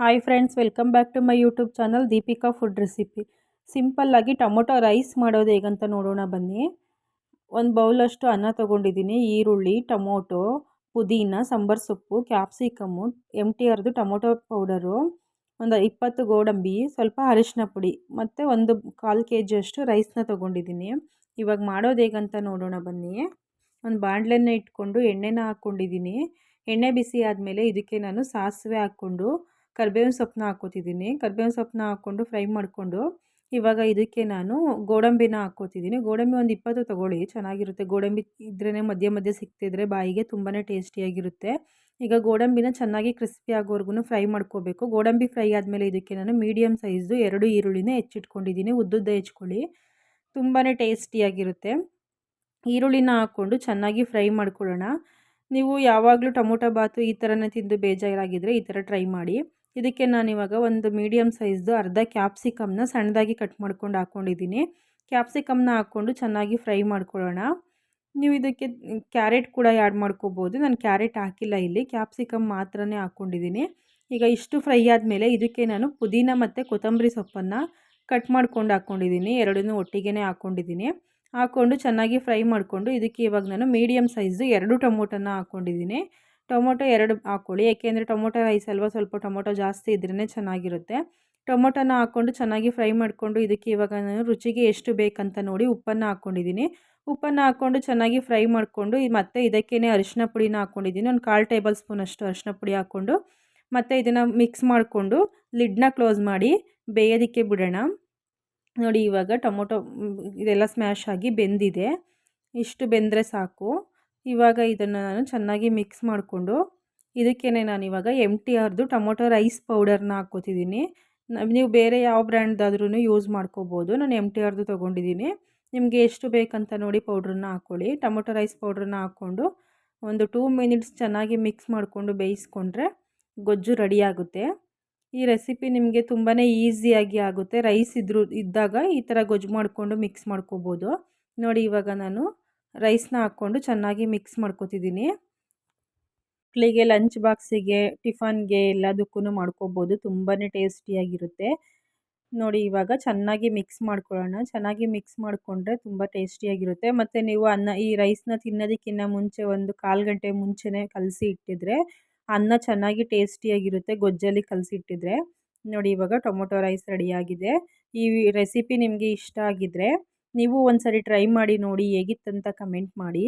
Hi friends welcome back to my YouTube channel Deepika food recipe ಸಿಂಪಲ್ಲಾಗಿ tomato rice ಮಾಡೋದು ಹೇಗಂತ ನೋಡೋಣ ಬನ್ನಿ. ಒಂದು ಬೌಲಷ್ಟು ಅನ್ನ ತೊಗೊಂಡಿದ್ದೀನಿ, ಈರುಳ್ಳಿ, ಟೊಮೊಟೊ, ಪುದೀನ, ಸಾಂಬಾರು ಸೊಪ್ಪು ಕ್ಯಾಪ್ಸಿಕಮ್ಮು ಎಂ ಟಿ ಆರ್ದು ಟೊಮೊಟೊ ಪೌಡರು ಒಂದು ಇಪ್ಪತ್ತು ಗೋಡಂಬಿ, ಸ್ವಲ್ಪ ಅರಿಶಿನ ಪುಡಿ, ಮತ್ತು ಒಂದು ಕಾಲು ಕೆ ಜಿಯಷ್ಟು ರೈಸ್ನ ತೊಗೊಂಡಿದ್ದೀನಿ. ಇವಾಗ ಮಾಡೋದು ಹೇಗಂತ ನೋಡೋಣ ಬನ್ನಿ. ಒಂದು ಬಾಣಲೆನ ಇಟ್ಕೊಂಡು ಎಣ್ಣೆನ ಹಾಕ್ಕೊಂಡಿದ್ದೀನಿ ಎಣ್ಣೆ ಬಿಸಿ ಆದಮೇಲೆ ಇದಕ್ಕೆ ನಾನು ಸಾಸಿವೆ ಹಾಕ್ಕೊಂಡು ಕರ್ಬೇವಿನ ಸೊಪ್ಪನ್ನ ಹಾಕ್ಕೋತಿದ್ದೀನಿ. ಕರ್ಬೇವಿನ ಸೊಪ್ಪನ್ನ ಹಾಕ್ಕೊಂಡು ಫ್ರೈ ಮಾಡಿಕೊಂಡು ಇವಾಗ ಇದಕ್ಕೆ ನಾನು ಗೋಡಂಬಿನ ಹಾಕ್ಕೋತಿದ್ದೀನಿ. ಗೋಡಂಬಿ ಒಂದು ಇಪ್ಪತ್ತು ತೊಗೊಳ್ಳಿ, ಚೆನ್ನಾಗಿರುತ್ತೆ. ಗೋಡಂಬಿ ಇದ್ರೇ ಮಧ್ಯೆ ಮಧ್ಯೆ ಸಿಕ್ತಿದ್ರೆ ಬಾಯಿಗೆ ತುಂಬಾ ಟೇಸ್ಟಿಯಾಗಿರುತ್ತೆ. ಈಗ ಗೋಡಂಬಿನ ಚೆನ್ನಾಗಿ ಕ್ರಿಸ್ಪಿ ಆಗೋವರೆಗೂ ಫ್ರೈ ಮಾಡ್ಕೋಬೇಕು. ಗೋಡಂಬಿ ಫ್ರೈ ಆದಮೇಲೆ ಇದಕ್ಕೆ ನಾನು ಮೀಡಿಯಮ್ ಸೈಜು ಎರಡು ಈರುಳ್ಳಿನೇ ಹೆಚ್ಚಿಟ್ಕೊಂಡಿದ್ದೀನಿ. ಉದ್ದುದ್ದ ಹೆಚ್ಕೊಳ್ಳಿ. ತುಂಬಾ ಟೇಸ್ಟಿಯಾಗಿರುತ್ತೆ. ಈರುಳ್ಳಿನ ಹಾಕ್ಕೊಂಡು ಚೆನ್ನಾಗಿ ಫ್ರೈ ಮಾಡ್ಕೊಳ್ಳೋಣ. ನೀವು ಯಾವಾಗಲೂ ಟೊಮೊಟೊ ಬಾತು ಈ ಥರನೇ ತಿಂದು ಬೇಜಾರಾಗಿದ್ದರೆ ಈ ಥರ ಟ್ರೈ ಮಾಡಿ. ಇದಕ್ಕೆ ನಾನು ಇವಾಗ ಒಂದು ಮೀಡಿಯಮ್ ಸೈಜ್ದು ಅರ್ಧ ಕ್ಯಾಪ್ಸಿಕಮ್ನ ಸಣ್ಣದಾಗಿ ಕಟ್ ಮಾಡ್ಕೊಂಡು ಹಾಕ್ಕೊಂಡಿದ್ದೀನಿ ಕ್ಯಾಪ್ಸಿಕಮ್ನ ಹಾಕ್ಕೊಂಡು ಚೆನ್ನಾಗಿ ಫ್ರೈ ಮಾಡ್ಕೊಳ್ಳೋಣ. ನೀವು ಇದಕ್ಕೆ ಕ್ಯಾರೆಟ್ ಕೂಡ ಆ್ಯಡ್ ಮಾಡ್ಕೋಬೋದು. ನಾನು ಕ್ಯಾರೆಟ್ ಹಾಕಿಲ್ಲ ಇಲ್ಲಿ. ಕ್ಯಾಪ್ಸಿಕಮ್ ಮಾತ್ರನೇ ಹಾಕ್ಕೊಂಡಿದ್ದೀನಿ. ಈಗ ಇಷ್ಟು ಫ್ರೈ ಆದಮೇಲೆ ಇದಕ್ಕೆ ನಾನು ಪುದೀನ ಮತ್ತು ಕೊತ್ತಂಬರಿ ಸೊಪ್ಪನ್ನು ಕಟ್ ಮಾಡ್ಕೊಂಡು ಹಾಕ್ಕೊಂಡಿದ್ದೀನಿ. ಎರಡನ್ನೂ ಒಟ್ಟಿಗೆ ಹಾಕ್ಕೊಂಡಿದ್ದೀನಿ. ಹಾಕ್ಕೊಂಡು ಚೆನ್ನಾಗಿ ಫ್ರೈ ಮಾಡಿಕೊಂಡು ಇದಕ್ಕೆ ಇವಾಗ ನಾನು ಮೀಡಿಯಮ್ ಸೈಜು ಎರಡು ಟೊಮೊಟೊನ ಹಾಕ್ಕೊಂಡಿದ್ದೀನಿ. ಟೊಮೊಟೊ ಎರಡು ಹಾಕ್ಕೊಳ್ಳಿ, ಏಕೆಂದರೆ ಟೊಮೊಟೊ ರೈಸ್ ಅಲ್ವಾ ಸ್ವಲ್ಪ ಟೊಮೊಟೊ ಜಾಸ್ತಿ ಇದ್ರೇ ಚೆನ್ನಾಗಿರುತ್ತೆ. ಟೊಮೊಟೊನ ಹಾಕ್ಕೊಂಡು ಚೆನ್ನಾಗಿ ಫ್ರೈ ಮಾಡಿಕೊಂಡು ಇದಕ್ಕೆ ಇವಾಗ ನಾನು ರುಚಿಗೆ ಎಷ್ಟು ಬೇಕಂತ ನೋಡಿ ಉಪ್ಪನ್ನು ಹಾಕ್ಕೊಂಡಿದ್ದೀನಿ. ಉಪ್ಪನ್ನು ಹಾಕ್ಕೊಂಡು ಚೆನ್ನಾಗಿ ಫ್ರೈ ಮಾಡಿಕೊಂಡು ಮತ್ತೆ ಇದಕ್ಕೇ ಅರಿಶಿನ ಪುಡಿನ ಹಾಕ್ಕೊಂಡಿದ್ದೀನಿ. ಒಂದು ಕಾಲು ಟೇಬಲ್ ಸ್ಪೂನ್ ಅಷ್ಟು ಅರಿಶಿನ ಪುಡಿ ಹಾಕ್ಕೊಂಡು ಮತ್ತು ಇದನ್ನು ಮಿಕ್ಸ್ ಮಾಡಿಕೊಂಡು ಲಿಡ್ನ ಕ್ಲೋಸ್ ಮಾಡಿ ಬೇಯೋದಕ್ಕೆ ಬಿಡೋಣ. ನೋಡಿ ಇವಾಗ ಟೊಮೊಟೊ, ಇದೆಲ್ಲ ಸ್ಮ್ಯಾಶ್ ಆಗಿ ಬೆಂದಿದೆ. ಇಷ್ಟು ಬೆಂದರೆ ಸಾಕು. ಇವಾಗ ಇದನ್ನು ನಾನು ಚೆನ್ನಾಗಿ ಮಿಕ್ಸ್ ಮಾಡಿಕೊಂಡು ಇದಕ್ಕೇ ನಾನು ಇವಾಗ ಎಂ ಟಿ ಆರ್ದು ಟೊಮೊಟೊ ರೈಸ್ ಪೌಡರ್ನ ಹಾಕ್ಕೋತಿದ್ದೀನಿ ನೀವು ಬೇರೆ ಯಾವ ಬ್ರ್ಯಾಂಡ್ದಾದ್ರೂ ಯೂಸ್ ಮಾಡ್ಕೋಬೋದು. ನಾನು ಎಂ ಟಿ ಆರ್ದು ತೊಗೊಂಡಿದ್ದೀನಿ ನಿಮಗೆ ಎಷ್ಟು ಬೇಕಂತ ನೋಡಿ ಪೌಡ್ರನ್ನ ಹಾಕ್ಕೊಳ್ಳಿ. ಟೊಮೊಟೊ ರೈಸ್ ಪೌಡ್ರನ್ನ ಹಾಕ್ಕೊಂಡು ಒಂದು ಟೂ ಮಿನಿಟ್ಸ್ ಚೆನ್ನಾಗಿ ಮಿಕ್ಸ್ ಮಾಡಿಕೊಂಡು ಬೇಯಿಸ್ಕೊಂಡ್ರೆ ಗೊಜ್ಜು ರೆಡಿಯಾಗುತ್ತೆ ಈ ರೆಸಿಪಿ ನಿಮಗೆ ತುಂಬಾ ಈಸಿಯಾಗಿ ಆಗುತ್ತೆ. ರೈಸ್ ಇದ್ರೂ, ಇದ್ದಾಗ ಈ ಥರ ಗೊಜ್ಜು ಮಾಡಿಕೊಂಡು ಮಿಕ್ಸ್ ಮಾಡ್ಕೋಬೋದು. ನೋಡಿ ಇವಾಗ ನಾನು ರೈಸ್ನ ಹಾಕ್ಕೊಂಡು ಚೆನ್ನಾಗಿ ಮಿಕ್ಸ್ ಮಾಡ್ಕೊತಿದ್ದೀನಿ ಮಕ್ಕಳಿಗೆ ಲಂಚ್ ಬಾಕ್ಸಿಗೆ ಟಿಫನ್ಗೆ ಎಲ್ಲದಕ್ಕೂ ಮಾಡ್ಕೋಬೋದು. ತುಂಬಾ ಟೇಸ್ಟಿಯಾಗಿರುತ್ತೆ ನೋಡಿ ಇವಾಗ ಚೆನ್ನಾಗಿ ಮಿಕ್ಸ್ ಮಾಡ್ಕೊಳ್ಳೋಣ. ಚೆನ್ನಾಗಿ ಮಿಕ್ಸ್ ಮಾಡಿಕೊಂಡ್ರೆ ತುಂಬ ಟೇಸ್ಟಿಯಾಗಿರುತ್ತೆ ಮತ್ತು ನೀವು ಅನ್ನ, ಈ ರೈಸ್ನ ತಿನ್ನೋದಕ್ಕಿಂತ ಮುಂಚೆ ಒಂದು ಕಾಲು ಗಂಟೆ ಮುಂಚೆನೇ ಕಲಸಿ ಇಟ್ಟಿದ್ರೆ ಅನ್ನ ಚೆನ್ನಾಗಿ ಟೇಸ್ಟಿಯಾಗಿರುತ್ತೆ ಗೊಜ್ಜಲ್ಲಿ ಕಲಸಿಟ್ಟಿದ್ರೆ ನೋಡಿ ಇವಾಗ ಟೊಮೊಟೊ ರೈಸ್ ರೆಡಿಯಾಗಿದೆ ಈ ರೆಸಿಪಿ ನಿಮಗೆ ಇಷ್ಟ ಆಗಿದ್ದರೆ ನೀವು ಒಂದ್ಸರಿ ಟ್ರೈ ಮಾಡಿ ನೋಡಿ ಹೇಗಿತ್ತಂತ ಕಮೆಂಟ್ ಮಾಡಿ.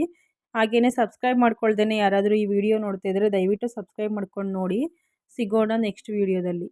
ಹಾಗೆಯೇ ಸಬ್ಸ್ಕ್ರೈಬ್ ಮಾಡ್ಕೊಳ್ದೇ ಯಾರಾದರೂ ಈ ವಿಡಿಯೋ ನೋಡ್ತಿದ್ರೆ ದಯವಿಟ್ಟು ಸಬ್ಸ್ಕ್ರೈಬ್ ಮಾಡ್ಕೊಂಡು ನೋಡಿ. ಸಿಗೋಣ ನೆಕ್ಸ್ಟ್ ವೀಡಿಯೋದಲ್ಲಿ.